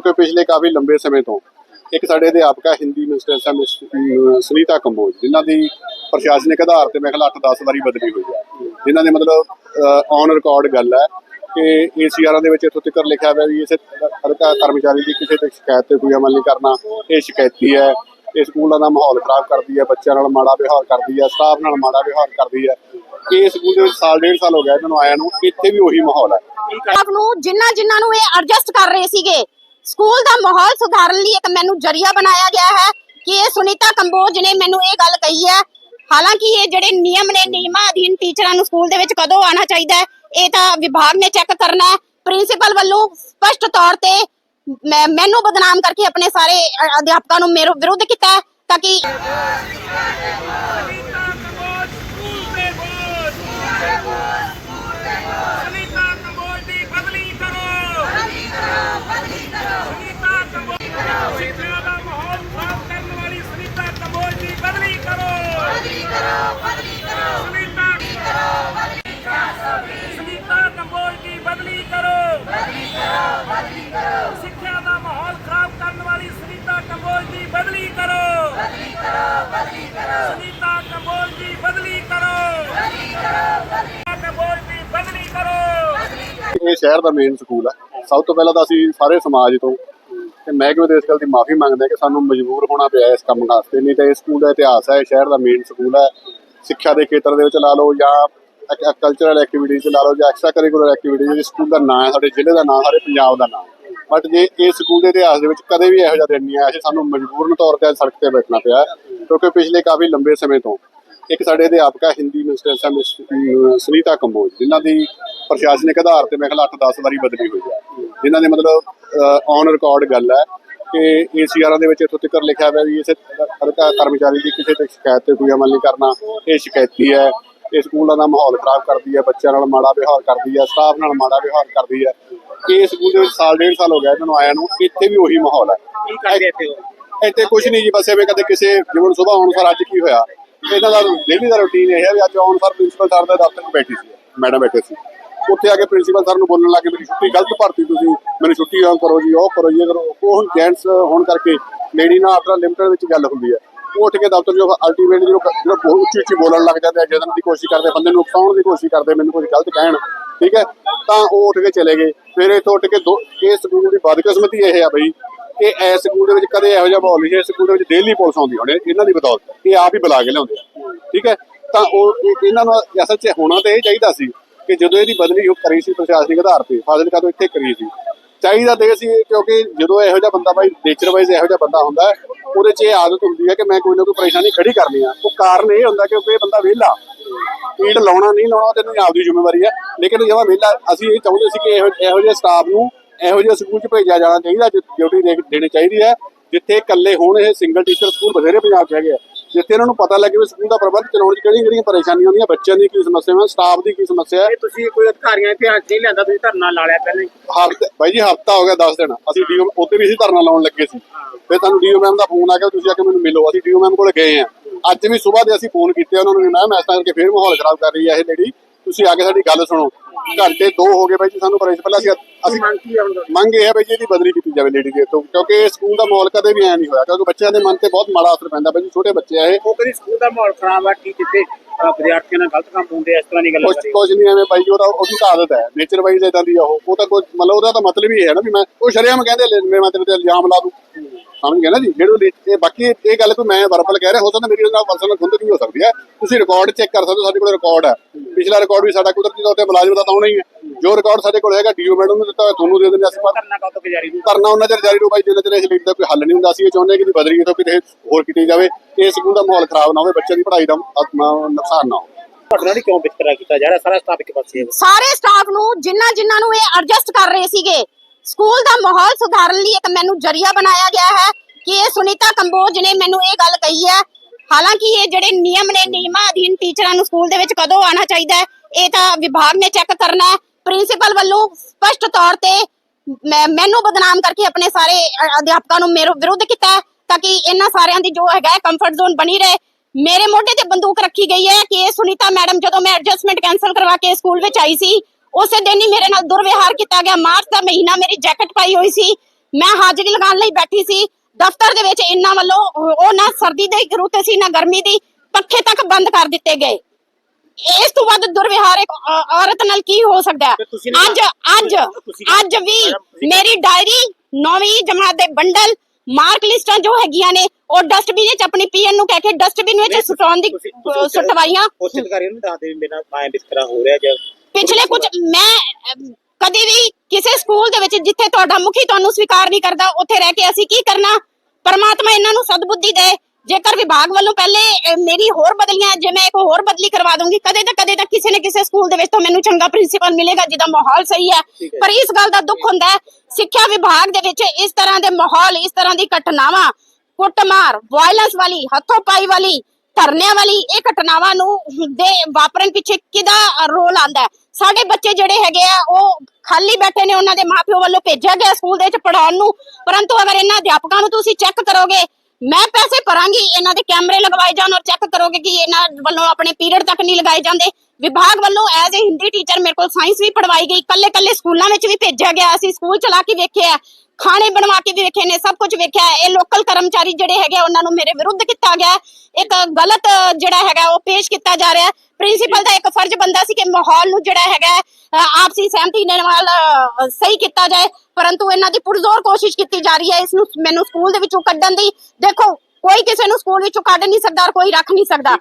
ਕਿਉਂਕਿ ਪਿਛਲੇ ਕਾਫੀ ਲੰਬੇ ਸਮੇਂ ਤੋਂ ਇੱਕ ਸਾਡੇ ਅਧਿਆਪਕਾ ਹਿੰਦੀ ਮਿਸਟਰ ਸੁਨੀਤਾ ਕੰਬੋਜ, ਜਿਨ੍ਹਾਂ ਦੀ ਪ੍ਰਸ਼ਾਸਨਿਕ ਆਧਾਰ ਤੇ ਮੈਂ ਖਿਆਲ 8-10 ਵਾਰੀ ਬਦਲੀ ਹੋਈ ਹੈ। ਜਿਨ੍ਹਾਂ ਦੇ ਮਤਲਬ ਔਨ ਰਿਕਾਰਡ ਗੱਲ ਹੈ ਕਿ ਏਸੀਆਰਾਂ ਦੇ ਵਿੱਚ ਇੱਥੋਂ ਤੱਕ ਲਿਖਿਆ ਹੋਇਆ ਵੀ ਇਸੇ ਕਰਮਚਾਰੀ ਦੀ ਕਿਸੇ ਤੇ ਸ਼ਿਕਾਇਤ ਤੇ ਕੋਈ ਅਮਲ ਨਹੀਂ ਕਰਨਾ, ਇਹ ਸ਼ਿਕਾਇਤੀ ਹੈ। ਇਹ ਸਕੂਲਾਂ ਦਾ ਮਾਹੌਲ ਖਰਾਬ ਕਰਦੀ ਹੈ, ਬੱਚਿਆਂ ਨਾਲ ਮਾੜਾ ਵਿਵਹਾਰ ਕਰਦੀ ਹੈ ਸਟਾਫ ਨਾਲ ਮਾੜਾ ਵਿਵਹਾਰ ਕਰਦੀ ਹੈ। ਇਹ ਸਕੂਲ ਦੇ ਵਿੱਚ ਸਾਲ, ਡੇਢ ਸਾਲ ਹੋ ਗਿਆ ਇਹਨਾਂ ਨੂੰ ਆਇਆ ਨੂੰ, ਇੱਥੇ ਵੀ ਉਹੀ ਮਾਹੌਲ ਹੈ। ਆਪ ਨੂੰ ਜਿੰਨਾ ਜਿੰਨਾ ਨੂੰ ਇਹ ਐਡਜਸਟ ਕਰ ਰਹੇ ਸੀਗੇ ਸਕੂਲ ਦਾ ਮਾਹੌਲ ਸੁਧਾਰਨ ਲਈ ਇੱਕ ਮੈਨੂੰ ਜਰੀਆ ਬਣਾਇਆ ਗਿਆ ਹੈ ਕਿ ਇਹ ਸੁਨੀਤਾ ਕੰਬੋਜ ਨੇ ਮੈਨੂੰ ਇਹ ਗੱਲ ਕਹੀ ਹੈ। ਹਾਲਾਂਕਿ ਇਹ ਜਿਹੜੇ ਨਿਯਮ ਨੇ, ਨਿਯਮਾਂ ਅਧੀਨ ਟੀਚਰਾਂ ਨੂੰ ਸਕੂਲ ਦੇ ਵਿੱਚ ਕਦੋਂ ਆਉਣਾ ਚਾਹੀਦਾ ਹੈ, ਇਹ ਤਾਂ ਵਿਭਾਗ ਨੇ ਚੈੱਕ ਕਰਨਾ ਹੈ। ਪ੍ਰਿੰਸੀਪਲ ਵੱਲੋਂ ਸਪਸ਼ਟ ਤੌਰ ਤੇ ਮੈਂ- ਮੈਨੂੰ ਬਦਨਾਮ ਕਰਕੇ ਆਪਣੇ ਸਾਰੇ ਅਧਿਆਪਕਾਂ ਨੂੰ ਮੇਰੇ ਵਿਰੁੱਧ ਕੀਤਾ ਤਾਂ ਕਿ ਸੁਨੀਤਾ ਕੰਬੋਜ ਸਕੂਲ ਦੇ ਬੋਝ ਸੁਨੀਤਾ ਕੰਬੋਜ ਦੀ ਬਦਲੀ ਕਰੋ ਬਦਲੀ ਕਰੋ ਬਦਲੀ ਕਰੋ ਸੁਨੀਤਾ ਕੰਬੋਜ ਸਿੱਖਿਆ ਦਾ ਮਾਹੌਲ ਖਰਾਬ ਕਰਨ ਵਾਲੀ ਸੁਨੀਤਾ ਕੰਬੋਜ ਦੀ ਬਦਲੀ ਕਰੋ ਬਦਲੀ ਕਰੋ ਬਦਲੀ ਕਰੋ ਸੁਨੀਤਾ ਕਰੋ ਬਦਲੀ ਸੁਨੀਤਾ ਕੰਬੋਜ ਦੀ ਬਦਲੀ ਕਰੋ ਬਦਲੀ ਕਰੋ ਬਦਲੀ ਕਰੋ ਸਿੱਖਿਆ ਦਾ ਮਾਹੌਲ ਖਰਾਬ ਕਰਨ ਵਾਲੀ ਸੁਨੀਤਾ ਕੰਬੋਜ ਦੀ ਬਦਲੀ ਕਰੋ ਬਦਲੀ ਕਰੋ ਬਦਲੀ ਕਰੋ ਸੁਨੀਤਾ ਕੰਬੋਜ ਦੀ ਬਦਲੀ ਕਰੋ ਬਦਲੀ ਕਰੋ ਬਦਲੀ ਕੰਬੋਜ ਦੀ ਬਦਲੀ ਕਰੋ ਇਹ ਸ਼ਹਿਰ ਦਾ ਮੇਨ ਸਕੂਲ ਹੈ ਸਭ ਤੋਂ ਪਹਿਲਾਂ ਤਾਂ ਅਸੀਂ ਸਾਰੇ ਸਮਾਜ ਤੋਂ ਤੇ ਮਹਿਕਮੇ ਦੇ ਇਸ ਗੱਲ ਦੀ ਮਾਫੀ ਮੰਗਦੇ ਹਾਂ ਕਿ ਸਾਨੂੰ ਮਜਬੂਰ ਹੋਣਾ ਪਿਆ ਇਸ ਕੰਮ ਵਾਸਤੇ। ਨਹੀਂ ਤਾਂ ਇਹ ਸਕੂਲ ਦਾ ਇਤਿਹਾਸ ਹੈ ਸ਼ਹਿਰ ਦਾ ਮੇਨ ਸਕੂਲ ਹੈ ਸਿੱਖਿਆ ਦੇ ਖੇਤਰ ਦੇ ਵਿੱਚ ਲਾ ਲਓ ਜਾਂ ਕਲਚਰਲ ਐਕਟੀਵਿਟੀਜ਼ 'ਚ ਲਾ ਲਓ ਜਾਂ ਐਕਸਟਰਾ ਕਰਿਕੂਲਰ ਐਕਟੀਵਿਟੀਜ਼ ਇਸ ਸਕੂਲ ਦਾ ਨਾਂ ਹੈ, ਸਾਡੇ ਜ਼ਿਲ੍ਹੇ ਦਾ ਨਾਂ, ਸਾਡੇ ਪੰਜਾਬ ਦਾ ਨਾਂ। ਬਟ ਜੇ ਇਹ ਸਕੂਲ ਦੇ ਇਤਿਹਾਸ ਦੇ ਵਿੱਚ ਕਦੇ ਵੀ ਇਹੋ ਜਿਹਾ ਦਿਨ ਨਹੀਂ ਆਇਆ ਸੀ ਸਾਨੂੰ ਮਜਬੂਰਨ ਤੌਰ ਤੇ ਸੜਕ ਤੇ ਬੈਠਣਾ ਪਿਆ, ਕਿਉਂਕਿ ਪਿਛਲੇ ਕਾਫੀ ਲੰਬੇ ਸਮੇਂ ਤੋਂ ਇੱਕ ਸਾਡੇ ਅਧਿਆਪਕਾ, ਹਿੰਦੀ ਮਿਸਟਰ ਸੁਨੀਤਾ ਕੰਬੋਜ, ਜਿਨ੍ਹਾਂ ਦੀ ਪ੍ਰਸ਼ਾਸਨਿਕ ਆਧਾਰ ਤੇ ਮੈਂ ਖਿਆਲ 8-10 ਵਾਰੀ ਬਦਲੀ ਹੋਈ ਹੈ ਜਿਨ੍ਹਾਂ ਦੇ ਮਤਲਬ ਔਨ ਰਿਕਾਰਡ ਗੱਲ ਹੈ ਕਿ ਏਸੀਆਰਾਂ ਦੇ ਵਿੱਚ ਇੱਥੋਂ ਤੱਕ ਲਿਖਿਆ ਹੋਇਆ ਵੀ ਇਸੇ ਕਰਮਚਾਰੀ ਦੀ ਕਿਸੇ ਤੇ ਸ਼ਿਕਾਇਤ ਤੇ ਕੋਈ ਅਮਲ ਨਹੀਂ ਕਰਨਾ। ਇਹ ਸ਼ਿਕਾਇਤੀ ਹੈ। ਇਹ ਸਕੂਲਾਂ ਦਾ ਮਾਹੌਲ ਖਰਾਬ ਕਰਦੀ ਹੈ। ਬੱਚਿਆਂ ਨਾਲ ਮਾੜਾ ਵਿਵਹਾਰ ਕਰਦੀ ਹੈ। ਸਟਾਫ ਨਾਲ ਮਾੜਾ ਵਿਵਹਾਰ ਕਰਦੀ ਹੈ। ਇਹ ਸਕੂਲ ਦੇ ਵਿੱਚ ਸਾਲ ਡੇਢ ਸਾਲ ਹੋ ਗਿਆ ਇਹਨਾਂ ਨੂੰ ਆਇਆ ਨੂੰ। ਇੱਥੇ ਵੀ ਉਹੀ ਮਾਹੌਲ ਹੈ। ਕੀ ਕਰਦੇ ਇੱਥੇ? ਇੱਥੇ ਕੁਝ ਨਹੀਂ ਜੀ ਬਸ ਐਵੇਂ ਕਦੇ ਕਿਸੇ ਜਿਵੇਂ ਸਵੇਰ ਆਉਣ ਸਾਰ ਅੱਜ ਕੀ ਹੋਇਆ? ਇਹਨਾਂ ਦਾ ਡੇਲੀ ਦਾ ਰੁਟੀਨ ਇਹ ਹੈ ਵੀ ਅੱਜ ਆਉਣ ਸਾਰ ਪ੍ਰਿੰਸੀਪਲ ਸਰ ਦੇ ਦਫ਼ਤਰ 'ਚ ਬੈਠੀ ਸੀ। ਮੈਡਮ ਬੈਠੇ ਸੀ। ਉੱਥੇ ਆ ਕੇ ਪ੍ਰਿੰਸੀਪਲ ਸਰ ਨੂੰ ਬੋਲਣ ਲੱਗੇ, ਮੇਰੀ ਛੁੱਟੀ ਗਲਤ ਭਰਤੀ ਤੁਸੀਂ ਮੈਨੂੰ ਛੁੱਟੀ ਉਹ ਕਰੋ ਜੀ, ਉਹ ਕਰੋ ਜੀ ਕਰੋ। ਉਹ ਹੁਣ ਜੈਂਟਸ ਹੋਣ ਕਰਕੇ ਲੇਡੀ ਨਾਲ ਆਪਣਾ ਲਿਮਟਡ ਵਿੱਚ ਗੱਲ ਹੁੰਦੀ ਹੈ। ਉਹ ਉੱਠ ਕੇ ਦਫ਼ਤਰ ਜੋ ਅਲਟੀਮੇਟ ਜਦੋਂ ਜਦੋਂ ਉੱਚੀ ਉੱਚੀ ਬੋਲਣ ਲੱਗ ਜਾਂਦੇ ਆ, ਜਦਨ ਦੀ ਕੋਸ਼ਿਸ਼ ਕਰਦੇ, ਬੰਦੇ ਨੂੰ ਉਕਸਾਉਣ ਦੀ ਕੋਸ਼ਿਸ਼ ਕਰਦੇ, ਮੈਨੂੰ ਕੁਝ ਗਲਤ ਕਹਿਣ। ਠੀਕ ਹੈ? ਤਾਂ ਉਹ ਉੱਠ ਕੇ ਚਲੇ ਗਏ। ਫਿਰ ਇੱਥੋਂ ਉੱਠ ਕੇ ਦੋ, ਇਹ ਸਕੂਲ ਦੀ ਬਦਕਿਸਮਤੀ ਇਹ ਆ ਬਈ, ਕਿ ਐਸ ਸਕੂਲ ਦੇ ਵਿੱਚ ਕਦੇ ਇਹੋ ਜਿਹਾ ਮਾਹੌਲ ਨਹੀਂ ਸੀ ਇਸ ਸਕੂਲ ਦੇ ਵਿੱਚ ਡੇਲੀ ਪੁਲਿਸ ਆਉਂਦੀ ਹੁਣ, ਇਹਨਾਂ ਦੀ ਬਦੌਲਤ। ਇਹ ਆਪ ਹੀ ਬੁਲਾ ਕੇ ਲਿਆਉਂਦੇ ਆ। ਠੀਕ ਹੈ? ਤਾਂ ਉਹ ਇਹਨਾਂ ਨੂੰ ਅਸਲ 'ਚ ਹੋਣਾ ਤਾਂ ਇਹ ਚਾਹੀਦਾ ਸੀ ਕਿ ਜਦੋਂ ਇਹਦੀ ਬਦਲੀ ਉਹ ਕਰੀ ਸੀ ਪ੍ਰਸ਼ਾਸਨਿਕ ਆਧਾਰ ਤੇ, ਫਾਜ਼ਿਲਕਾ ਤੋਂ ਇੱਥੇ ਕਰੀ ਸੀ। ਚਾਹੀਦਾ ਤੇ ਸੀ ਕਿਉਂਕਿ ਜਦੋਂ ਇਹੋ ਜਿਹਾ ਬੰਦਾ ਬਾਈ ਨੇਚਰ ਵਾਈਜ਼ ਇਹੋ ਜਿਹਾ ਬੰਦਾ ਹੁੰਦਾ ਉਹਦੇ 'ਚ ਇਹ ਆਦਤ ਹੁੰਦੀ ਹੈ ਕਿ ਮੈਂ ਕੋਈ ਨਾ ਕੋਈ ਪਰੇਸ਼ਾਨੀ ਖੜੀ ਕਰਨੀ ਆ। ਉਹ ਕਾਰਨ ਇਹ ਹੁੰਦਾ ਕਿਉਂਕਿ ਇਹ ਬੰਦਾ ਵਿਹਲਾ। ਪੀੜ ਲਾਉਣਾ ਨਹੀਂ ਲਾਉਣਾ ਤੈਨੂੰ ਆਪਦੀ ਜ਼ਿੰਮੇਵਾਰੀ ਹੈ। ਲੇਕਿਨ ਜਦੋਂ ਵਿਹਲਾ, ਅਸੀਂ ਇਹ ਚਾਹੁੰਦੇ ਸੀ ਕਿ ਇਹੋ ਇਹੋ ਜਿਹੇ ਸਟਾਫ ਨੂੰ ਇਹੋ ਜਿਹੇ ਸਕੂਲ 'ਚ ਭੇਜਿਆ ਜਾਣਾ ਚਾਹੀਦਾ ਡਿਊਟੀ ਦੇਣੀ ਚਾਹੀਦੀ ਹੈ। ਜਿੱਥੇ ਇਕੱਲੇ ਹੋਣ ਇਹ ਸਿੰਗਲ ਟੀਚਰ ਸਕੂਲ ਬਥੇਰੇ ਪੰਜਾਬ 'ਚ ਹੈਗੇ ਆ। ਜਿੱਥੇ ਇਹਨਾਂ ਨੂੰ ਪਤਾ ਲੱਗੇ ਵੀ ਸਕੂਲ ਦਾ ਪ੍ਰਬੰਧ ਚਲਾਉਣ 'ਚ ਕਿਹੜੀਆਂ ਕਿਹੜੀਆਂ ਪਰੇਸ਼ਾਨੀਆਂ ਆਉਂਦੀਆਂ ਬੱਚਿਆਂ ਦੀ ਕੀ ਸਮੱਸਿਆਵਾਂ ਸਟਾਫ ਦੀ ਕੀ ਸਮੱਸਿਆ ਹੈ। ਇਹ ਤੁਸੀਂ ਕੋਈ ਅਧਿਕਾਰੀਆਂ ਧਿਆਨ 'ਚ ਨਹੀਂ ਲਿਆਂਦਾ ਤੁਸੀਂ ਧਰਨਾ ਲਾ ਲਿਆ ਪਹਿਲਾਂ ਹੀ। ਹਫ਼ਤੇ ਬਾਈ ਜੀ ਹਫਤਾ ਹੋ ਗਿਆ 10 ਦਿਨ। ਅਸੀਂ ਡੀਓ ਉੱਤੇ ਵੀ ਅਸੀਂ ਧਰਨਾ ਲਾਉਣ ਲੱਗੇ ਸੀ। ਫਿਰ ਸਾਨੂੰ ਡੀਓ ਮੈਮ ਦਾ ਫੋਨ ਆ ਗਿਆ ਤੁਸੀਂ ਆ ਕੇ ਮੈਨੂੰ ਮਿਲੋ। ਅਸੀਂ ਡੀਓ ਮੈਮ ਕੋਲ ਗਏ ਆ ਅੱਜ ਵੀ ਸਵੇਰ ਦੇ ਅਸੀਂ ਫੋਨ ਕੀਤੇ ਉਹਨਾਂ ਨੂੰ ਮੈਮ ਇਸ ਤਰ੍ਹਾਂ ਕਰਕੇ ਫੇਰ ਮਾਹੌਲ ਖਰਾਬ ਕਰ ਰਹੀ ਹੈ ਇਹ ਲੇਡੀ। ਤੁਸੀਂ ਆ ਕੇ ਸਾਡੀ ਗੱਲ ਸੁਣੋ। ਘੰਟੇ ਦੋ ਹੋ ਗਏ ਬਾਈ ਜੀ ਸਾਨੂੰ ਪਰੇਸ਼ ਪਹਿਲਾਂ ਅਸੀਂ ਅਸੀਂ ਮੰਗ ਕੀ ਆਉਂਦਾ ਮੰਗ ਇਹ ਹੈ ਬਈ ਜੀ ਇਹਦੀ ਬਦਲੀ ਕੀਤੀ ਜਾਵੇ ਲੇਡੀ ਦੇ ਤੋਂ ਕਿਉਂਕਿ ਇਹ ਸਕੂਲ ਦਾ ਮਾਹੌਲ ਕਦੇ ਵੀ ਐ ਨਹੀਂ ਹੋਇਆ ਕਿਉਂਕਿ ਬੱਚਿਆਂ ਦੇ ਮਨ ਤੇ ਬਹੁਤ ਮਾੜਾ ਅਸਰ ਪੈਂਦਾ ਬਈ ਜੀ ਛੋਟੇ ਬੱਚੇ ਆ ਇਹ। ਉਹ ਕਦੀ ਸਕੂਲ ਦਾ ਮਾਹੌਲ ਖਰਾਬ ਆ ਕੀ ਕਿਤੇ ਅਹ, ਵਿਦਿਆਰਥੀਆਂ ਨਾਲ ਗਲਤ ਕੰਮ ਹੁੰਦੇ ਇਸ ਤਰ੍ਹਾਂ ਦੀ ਗੱਲਾਂ ਕੁਝ ਕੁਝ ਨਹੀਂ ਐਵੇਂ ਬਾਈ ਜੀ ਉਹਦਾ ਉਹਦੀ ਤਾਂ ਆਦਤ ਹੈ ਨੇਚਰ ਵਾਈਜ਼ ਇਦਾਂ ਦੀ ਆ ਉਹ ਉਹ ਤਾਂ ਕੋਈ ਮਤਲਬ ਉਹਦਾ ਤਾਂ ਮਤਲਬ ਹੀ ਹੈ ਨਾ ਵੀ ਮੈਂ ਉਹ ਸ਼ਰਿਆਮ ਕਹਿੰਦੇ ਲੈ- ਮੈਂ ਤੇਰੇ ਤੇ ਇਲਜ਼ਾਮ ਲਾ ਦੂੰ। ਸਮਝ ਗਏ ਨਾ ਜੀ? ਜਿਹੜੇ ਇਹ ਬਾਕੀ ਇਹ ਗੱਲ ਕੋਈ ਮੈਂ ਵਰਬਲ ਕਹਿ ਰਿਹਾ ਹੋ ਸਕਦਾ ਮੇਰੀ ਉਹਦੇ ਨਾਲ ਪਰਸਨਲ ਖੁੰਦ ਵੀ ਹੋ ਸਕਦੀ ਹੈ। ਤੁਸੀਂ ਰਿਕਾਰਡ ਚੈੱਕ ਕਰ ਸਕਦੇ ਹੋ ਸਾਡੇ ਕੋਲ ਰਿਕਾਰਡ ਹੈ। ਪਿਛਲਾ ਰਿਕਾਰਡ ਵੀ ਸਾਡਾ ਕੁਦਰਤੀ ਤੌਰ ਤੇ ਮੁਲਾਜ਼ਮ ਦਾ ਤਾਂ ਆਉਣਾ ਹੀ ਹੈ। ਜੋ ਰਿਕਾਰਡ ਸਾਡੇ ਕੋਲ ਹੈਗਾ ਡੀਓ ਮੈਡਮ ਨੂੰ ਦਿੱਤਾ ਤੁਹਾਨੂੰ ਦੇ ਦਿੰਦੇ ਅਸੀਂ ਧਰਨਾ ਕਦੋਂ ਤੱਕ ਜਾਰੀ ਕਰਨਾ ਉਹਨਾਂ ਚਿਰ ਜਾਰੀ ਰਹੂ ਬਾਈ ਜਿੰਨਾ ਚਿਰ ਇਸ ਲੀਡ ਦਾ ਕੋਈ ਹੱਲ ਨਹੀਂ ਹੁੰਦਾ ਸੀ ਇਹ ਚਾਹੁੰਦੇ ਕਿ ਬਦਲੀ ਤੋਂ ਕਿਤੇ ਹੋਰ ਕੀਤੀ ਜਾਵੇ। ਇਹ ਸਕੂਲ ਦਾ ਮਾਹੌਲ ਖਰਾਬ ਨਾ ਹੋਵੇ ਬੱਚਿਆਂ ਦੀ ਪੜ੍ਹਾਈ ਦਾ ਆਤਮਾ ਨੁਕਸਾਨ ਨਾ ਹੋਵੇ। ਤੁਹਾਡੇ ਨਾਲ ਕਿਉਂ ਵਿਤਕਰਾ ਕੀਤਾ ਜਾ ਰਿਹਾ? ਸਾਰਾ ਸਟਾਫ ਇੱਕ ਪਾਸੇ ਸਾਰੇ ਸਟਾਫ ਨੂੰ ਜਿੰਨਾ ਜਿੰਨਾ ਨੂੰ ਇਹ ਐਡਜਸਟ ਕਰ ਰਹੇ ਸੀਗੇ ਸਕੂਲ ਦਾ ਮਾਹੌਲ ਸੁਧਾਰਨ ਲਈ ਇੱਕ ਮੈਨੂੰ ਜਰੀਆ ਬਣਾਇਆ ਗਿਆ ਹੈ ਕਿ ਇਹ ਸੁਨੀਤਾ ਕੰਬੋਜ ਨੇ ਮੈਨੂੰ ਇਹ ਗੱਲ ਕਹੀ ਹੈ। ਹਾਲਾਂਕਿ ਇਹ ਜਿਹੜੇ ਨਿਯਮ ਨੇ, ਨਿਯਮਾਂ ਅਧੀਨ ਟੀਚਰਾਂ ਨੂੰ ਸਕੂਲ ਦੇ ਵਿੱਚ ਕਦੋਂ ਆਉਣਾ ਚਾਹੀਦਾ ਹੈ, ਇਹ ਤਾਂ ਵਿਭਾਗ ਨੇ ਚੈੱਕ ਕਰਨਾ ਹੈ। ਪ੍ਰਿੰਸੀਪਲ ਵੱਲੋਂ ਸਪਸ਼ਟ ਤੌਰ ਤੇ ਮੈਨੂੰ ਬਦਨਾਮ ਕਰਕੇ ਆਪਣੇ ਸਾਰੇ ਅਧਿਆਪਕਾਂ ਨੂੰ ਮੇਰੇ ਵਿਰੁੱਧ ਕੀਤਾ ਤਾਂ ਕਿ ਇਹਨਾਂ ਸਾਰਿਆਂ ਦੀ ਜੋ ਹੈਗਾ ਕੰਫਰਟ ਜ਼ੋਨ ਬਣੀ ਰਹੇ। ਮੇਰੇ ਮੋਢੇ ਤੇ ਬੰਦੂਕ ਰੱਖੀ ਗਈ ਹੈ ਕਿ ਇਹ ਸੁਨੀਤਾ ਮੈਡਮ ਜਦੋਂ ਮੈਂ ਐਡਜਸਟਮੈਂਟ ਕੈਨਸਲ ਕਰਵਾ ਕੇ ਸਕੂਲ ਵਿੱਚ ਆਈ ਸੀ ਉਸੇ ਦਿਨ ਹੀ ਮੇਰੇ ਨਾਲ ਦੁਰਵਿਹਾਰ ਕੀਤਾ ਗਿਆ। ਮਾਰਚ ਦਾ ਮਹੀਨਾ ਮੇਰੀ ਜੈਕਟ ਪਾਈ ਹੋਈ ਸੀ। ਮੈਂ ਹਾਜ਼ਰੀ ਲਗਾਉਣ ਲਈ ਬੈਠੀ ਸੀ। ਦਫ਼ਤਰ ਦੇ ਵਿੱਚ ਇਹਨਾਂ ਵੱਲੋਂ ਉਹ ਨਾ ਸਰਦੀ ਦੇ ਰੁੱਤ ਸੀ ਨਾ ਗਰਮੀ ਦੀ ਪੱਖੇ ਤੱਕ ਬੰਦ ਕਰ ਦਿੱਤੇ ਗਏ। ਇਸ ਤੋਂ ਵੱਧ ਦੁਰਵਿਹਾਰ ਇੱਕ ਔਰਤ ਨਾਲ ਕੀ ਹੋ ਸਕਦਾ? ਹੈ ਅੱਜ ਅੱਜ ਅੱਜ ਵੀ ਮੇਰੀ ਡਾਇਰੀ ਨੌਵੀਂ ਜਮਾਤ ਦੇ ਬੰਡਲ ਮਾਰਕ ਲਿਸਟਾਂ ਜੋ ਹੈਗੀਆਂ ਨੇ ਉਹ ਡਸਟਬਿਨ ਵਿੱਚ ਆਪਣੀ ਪੀਐਨ ਨੂੰ ਕਹਿ ਕੇ ਡਸਟਬਿਨ ਵਿੱਚ ਸੁਟਾਉਣ ਦੀ ਸੁਟਵਾਈਆਂ। ਉੱਚ ਅਧਿਕਾਰੀਆਂ ਨੂੰ ਦੱਸਦੇ ਵੀ ਮੇਰਾ ਮਾਇੰਡ ਇਸ ਤਰ੍ਹਾਂ ਹੋ ਰਿਹਾ ਜਾਂ ਪਿਛਲੇ ਕੁਝ ਮੈਂ ਕਦੀ ਵੀ ਕਿਸੇ ਸਕੂਲ ਦੇ ਵਿੱਚ ਜਿੱਥੇ ਤੁਹਾਡਾ ਮੁਖੀ ਤੁਹਾਨੂੰ ਸਵੀਕਾਰ ਨਹੀਂ ਕਰਦਾ ਉੱਥੇ ਰਹਿ ਕੇ ਅਸੀਂ ਕੀ ਕਰਨਾ? ਪਰਮਾਤਮਾ ਇਹਨਾਂ ਨੂੰ ਸਦਬੁੱਧੀ ਦੇ। ਜੇਕਰ ਵਿਭਾਗ ਵੱਲੋਂ ਪਹਿਲੇ ਮੇਰੀ ਹੋਰ ਬਦਲੀਆਂ ਜੇ ਮੈਂ ਇੱਕ ਹੋਰ ਬਦਲੀ ਕਰਵਾ ਦੂੰਗੀ ਕਦੇ ਤਾਂ ਕਦੇ ਤਾਂ ਕਿਸੇ ਨਾ ਕਿਸੇ ਸਕੂਲ ਦੇ ਵਿੱਚ ਤੋਂ ਮੈਨੂੰ ਚੰਗਾ ਪ੍ਰਿੰਸੀਪਲ ਮਿਲੇਗਾ ਜਿਹਦਾ ਮਾਹੌਲ ਸਹੀ ਹੈ। ਪਰ ਇਸ ਗੱਲ ਦਾ ਦੁੱਖ ਹੁੰਦਾ ਹੈ ਸਿੱਖਿਆ ਵਿਭਾਗ ਦੇ ਵਿੱਚ ਇਸ ਤਰ੍ਹਾਂ ਦੇ ਮਾਹੌਲ ਇਸ ਤਰ੍ਹਾਂ ਦੀ ਘਟਨਾਵਾਂ ਕੁੱਟਮਾਰ ਵਾਇਲੈਂਸ ਵਾਲੀ ਹੱਥੋਂ ਪਾਈ ਵਾਲੀ ਧਰਨਿਆਂ ਵਾਲੀ ਇਹ ਘਟਨਾਵਾਂ ਨੂੰ ਦੇ ਵਾਪਰਨ ਪਿੱਛੇ ਕਿਹਦਾ ਰੋਲ ਆਂਦਾ ਹੈ? ਸਾਡੇ ਬੱਚੇ ਜਿਹੜੇ ਹੈਗੇ ਆ, ਉਹ ਖਾਲੀ ਬੈਠੇ ਨੇ, ਉਹਨਾਂ ਦੇ ਮਾਪਿਓ ਵੱਲੋਂ ਭੇਜਿਆ ਗਿਆ ਸਕੂਲ ਦੇ ਵਿੱਚ ਪੜਾਉਣ ਨੂੰ। ਪਰੰਤੂ ਅਗਰ ਇਹਨਾਂ ਅਧਿਆਪਕਾਂ ਨੂੰ ਤੁਸੀਂ ਚੈੱਕ ਕਰੋਗੇ, ਮੈਂ ਪੈਸੇ ਭਰਾਂਗੀ, ਇਹਨਾਂ ਦੇ ਕੈਮਰੇ ਲਗਵਾਏ ਜਾਣ ਔਰ ਚੈੱਕ ਕਰੋਗੇ ਕਿ ਇਹਨਾਂ ਵੱਲੋਂ ਆਪਣੇ ਪੀਰੀਅਡ ਤੱਕ ਨਹੀਂ ਲਗਾਏ ਜਾਂਦੇ। ਵਿਭਾਗ ਵੱਲੋਂ ਐਜ਼ ਏ ਹਿੰਦੀ ਟੀਚਰ ਮੇਰੇ ਕੋਲ ਸਾਇੰਸ ਵੀ ਪੜਵਾਈ ਗਈ ਕੱਲੇ ਕੱਲੇ ਸਕੂਲਾਂ ਵਿੱਚ ਵੀ ਭੇਜਿਆ ਗਿਆ, ਅਸੀਂ ਸਕੂਲ ਚਲਾ ਕੇ ਵੇਖਿਆ, ਖਾਣੇ ਬਣਵਾ ਕੇ ਵੀ ਵੇਖੇ ਨੇ, ਸਭ ਕੁਝ ਵੇਖਿਆ, ਇਹ ਲੋਕਲ ਕਰਮਚਾਰੀ ਜਿਹੜੇ ਹੈਗੇ ਉਹਨਾਂ ਨੂੰ ਮੇਰੇ ਵਿਰੁੱਧ ਕੀਤਾ ਗਿਆ। ਇੱਕ ਗਲਤ ਜਿਹੜਾ ਹੈਗਾ, ਉਹ ਪੇਸ਼ ਕੀਤਾ ਜਾ ਰਿਹਾ। ਪ੍ਰਿੰਸੀਪਲ ਦਾ ਇੱਕ ਫਰਜ਼ ਬੰਦਾ ਸੀ ਕਿ ਮਾਹੌਲ ਨੂੰ ਜਿਹੜਾ ਹੈਗਾ ਆਪਸੀ ਸਹਿਮਤੀ ਨਾਲ ਸਹੀ ਕੀਤਾ ਜਾਏ, ਪਰੰਤੂ ਇਹਨਾਂ ਦੀ ਪੁਰਜ਼ੋਰ ਕੋਸ਼ਿਸ਼ ਕੀਤੀ ਜਾ ਰਹੀ ਹੈ, ਇਸ ਨੂੰ ਮੈਨੂੰ ਸਕੂਲ ਦੇ ਵਿੱਚੋਂ ਕੱਢਣ ਦੀ। ਦੇਖੋ, ਕੋਈ ਕਿਸੇ ਨੂੰ ਸਕੂਲ ਵਿੱਚੋਂ ਕੱਢ ਨਹੀਂ ਸਕਦਾ, ਔਰ ਕੋਈ ਰੱਖ ਨਹੀਂ ਸਕਦਾ।